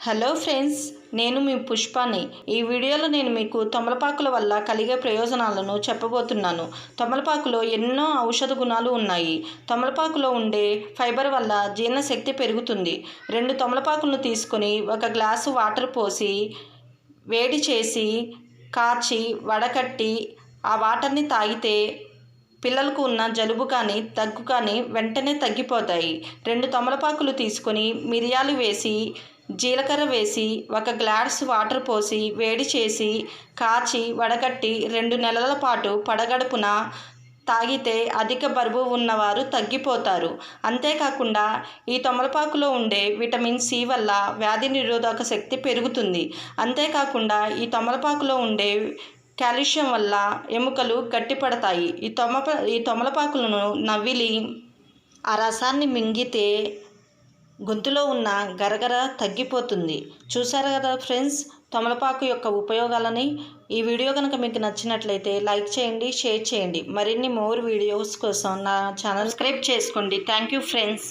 Hello friends నేను మీ పుష్పాని. ఈ వీడియోలో నేను మీకు తమలపాకుల వల్ల కలిగే ప్రయోజనాలను చెప్పబోతున్నాను. తమలపాకులో ఎన్నో ఔషధ గుణాలు ఉన్నాయి. తమలపాకులో ఉండే ఫైబర్ వల్ల జీర్ణశక్తి పెరుగుతుంది. రెండు తమలపాకులను తీసుకొని ఒక గ్లాసు వాటర్ పోసి వేడి చేసి కాచి వడకట్టి ఆ వాటర్ని తాగితే పిల్లలకు ఉన్న జలుబు కానీ దగ్గు కానీ వెంటనే తగ్గిపోతాయి. రెండు తమలపాకులు తీసుకొని మిరియాలు వేసి జీలకర్ర వేసి ఒక గ్లాస్ వాటర్ పోసి వేడి చేసి కాచి వడగట్టి రెండు నెలల పాటు పడగడుపున తాగితే అధిక బరువు ఉన్నవారు తగ్గిపోతారు. అంతేకాకుండా ఈ తమలపాకులో ఉండే విటమిన్ సి వల్ల వ్యాధి నిరోధక శక్తి పెరుగుతుంది. అంతేకాకుండా ఈ తమలపాకులో ఉండే కాల్షియం వల్ల ఎముకలు గట్టిపడతాయి. ఈ తొమ ఈ తమలపాకులను నవ్విలి ఆ రసాన్ని మింగితే గొంతులో ఉన్న గరగర తగ్గిపోతుంది. చూసారు కదా ఫ్రెండ్స్? తమలపాకు యొక్క ఉపయోగాలని. ఈ వీడియో కనుక మీకు నచ్చినట్లయితే లైక్ చేయండి షేర్ చేయండి. మరిన్ని మోర్ వీడియోస్ కోసం నా ఛానల్ సబ్స్క్రైబ్ చేసుకోండి. Thank you friends.